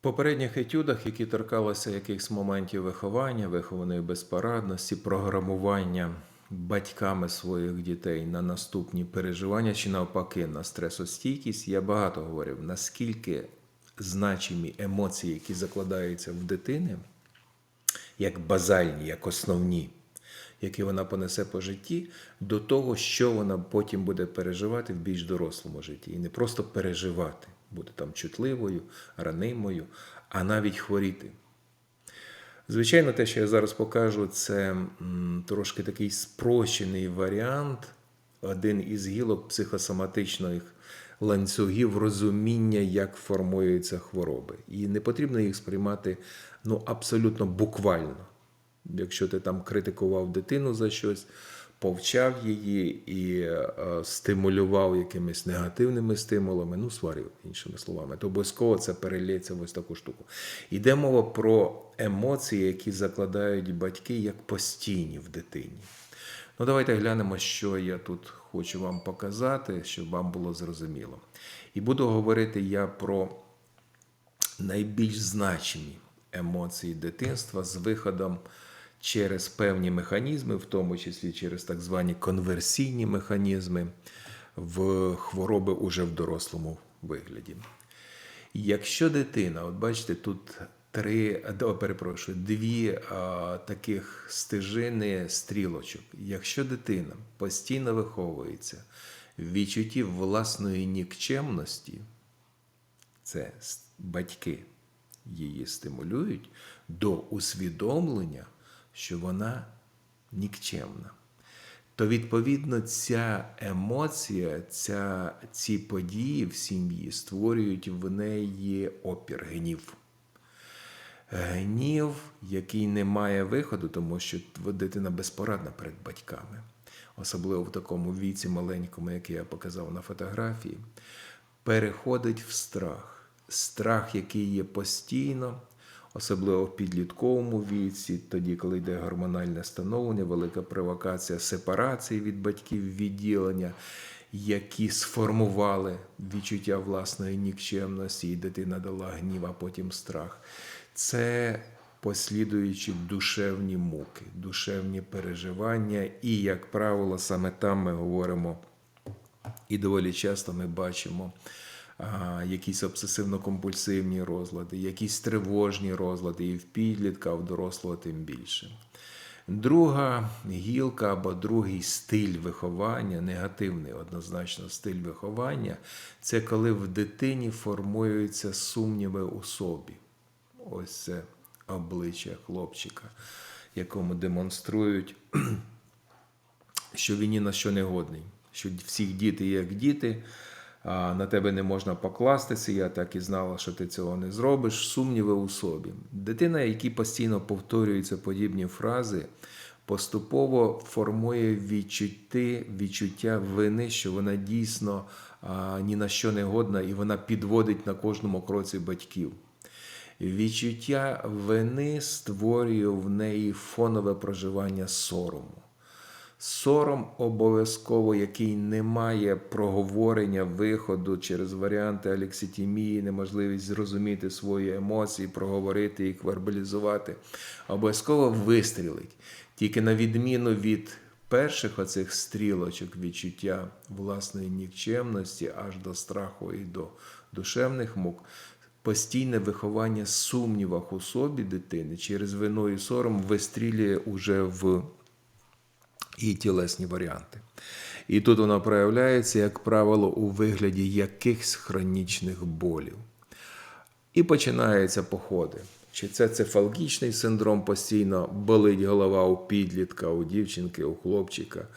попередніх етюдах, які торкалися якихось моментів виховання, вихованої безпорадності, програмування батьками своїх дітей на наступні переживання чи навпаки на стресостійкість, я багато говорив, наскільки значимі емоції, які закладаються в дитини, як базальні, як основні, які вона понесе по житті, до того, що вона потім буде переживати в більш дорослому житті. І не просто переживати, бути там чутливою, ранимою, а навіть хворіти. Звичайно, те, що я зараз покажу, це трошки такий спрощений варіант, один із гілок психосоматичних ланцюгів розуміння, як формуються хвороби. І не потрібно їх сприймати ну, абсолютно буквально. Якщо ти там критикував дитину за щось, повчав її і е, стимулював якимись негативними стимулами, ну, сварив, іншими словами, то обов'язково це перелється в ось таку штуку. Йде мова про емоції, які закладають батьки як постійні в дитині. Ну, давайте глянемо, що я тут хочу вам показати, щоб вам було зрозуміло. І буду говорити я про найбільш значимі емоції дитинства з виходом через певні механізми, в тому числі через так звані конверсійні механізми в хвороби уже в дорослому вигляді. Якщо дитина, от бачите, тут три, о, перепрошую, дві а, таких стежини стрілочок. Якщо дитина постійно виховується в відчутті власної нікчемності, це батьки її стимулюють до усвідомлення, що вона нікчемна. То, відповідно, ця емоція, ця, ці події в сім'ї створюють в неї опір, гнів. Гнів, який не має виходу, тому що дитина безпорадна перед батьками, особливо в такому віці маленькому, який я показав на фотографії, переходить в страх. Страх, який є постійно, особливо в підлітковому віці, тоді, коли йде гормональне становлення, велика провокація сепарації від батьків, відділення, які сформували відчуття власної нікчемності, і дитина дала гнів, а потім страх. Це послідуючі душевні муки, душевні переживання, і, як правило, саме там ми говоримо, і доволі часто ми бачимо якісь обсесивно-компульсивні розлади, якісь тривожні розлади і в підлітка, а в дорослого тим більше. Друга гілка або другий стиль виховання, негативний однозначно стиль виховання, це коли в дитині формуються сумніви у собі. Ось це обличчя хлопчика, якому демонструють, що він ні на що не годний, що всіх діти як діти, на тебе не можна покластися. Я так і знала, що ти цього не зробиш. Сумніви у собі. Дитина, якій постійно повторюються подібні фрази, поступово формує відчутти, відчуття вини, що вона дійсно а, ні на що не годна, і вона підводить на кожному кроці батьків. Відчуття вини створює в неї фонове проживання сорому. Сором обов'язково, який не має проговорення виходу через варіанти алекситімії, неможливість зрозуміти свої емоції, проговорити їх, вербалізувати, обов'язково вистрілить. Тільки на відміну від перших оцих стрілочок відчуття власної нікчемності аж до страху і до душевних мук, постійне виховання сумнівах у собі дитини через вину і сором вистрілює уже в і тілесні варіанти. І тут воно проявляється, як правило, у вигляді якихось хронічних болів. І починаються походи. Чи це цефалгічний синдром постійно болить голова у підлітка, у дівчинки, у хлопчика,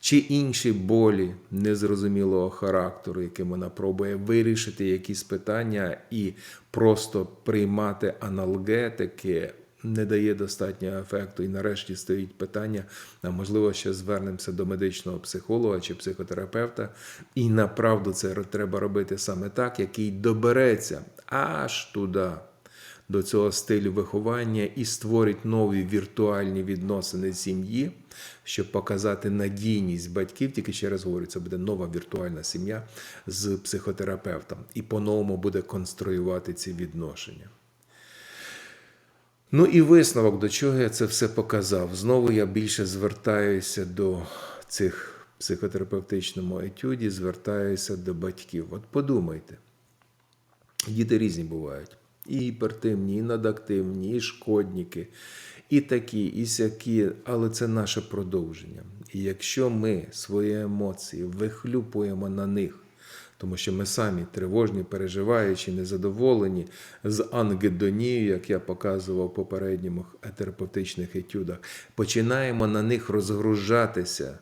чи інші болі незрозумілого характеру, яким вона пробує вирішити якісь питання і просто приймати аналгетики, не дає достатнього ефекту. І нарешті стоїть питання, а можливо, ще звернемося до медичного психолога чи психотерапевта. І направду це треба робити саме так, який добереться аж туди. До цього стилю виховання і створить нові віртуальні відносини сім'ї, щоб показати надійність батьків. Тільки ще раз говорю, це буде нова віртуальна сім'я з психотерапевтом, і по-новому буде конструювати ці відношення. Ну і висновок, до чого я це все показав. Знову я більше звертаюся до цих психотерапевтичному етюді, звертаюся до батьків. От подумайте, діти різні бувають. І гіпертимні, і надактивні, і шкодники, і такі, і сякі, але це наше продовження. І якщо ми свої емоції вихлюпуємо на них, тому що ми самі тривожні, переживаючі, незадоволені з ангедонією, як я показував в попередніх терапевтичних етюдах, починаємо на них розгружатися,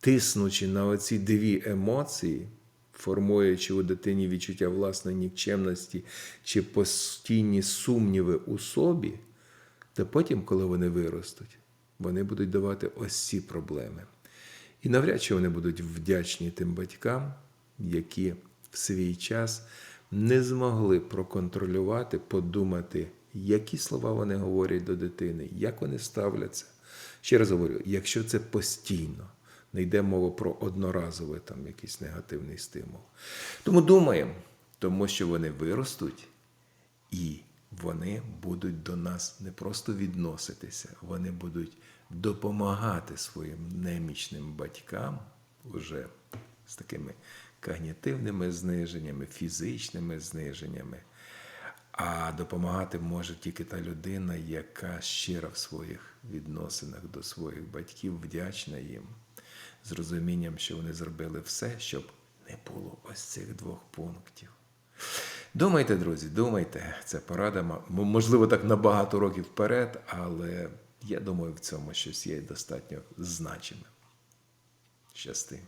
тиснучи на оці дві емоції, формуючи у дитині відчуття власної нікчемності чи постійні сумніви у собі, то потім, коли вони виростуть, вони будуть давати ось ці проблеми. І навряд чи вони будуть вдячні тим батькам, які в свій час не змогли проконтролювати, подумати, які слова вони говорять до дитини, як вони ставляться. Ще раз говорю, якщо це постійно, не йде мова про одноразовий там якийсь негативний стимул. Тому думаємо, тому що вони виростуть і вони будуть до нас не просто відноситися, вони будуть допомагати своїм немічним батькам уже з такими когнітивними зниженнями, фізичними зниженнями. А допомагати може тільки та людина, яка щира в своїх відносинах до своїх батьків, вдячна їм, з розумінням, що вони зробили все, щоб не було ось цих двох пунктів. Думайте, друзі, думайте, це порада, можливо, так на багато років вперед, але я думаю, в цьому щось є достатньо значиме. Щасти.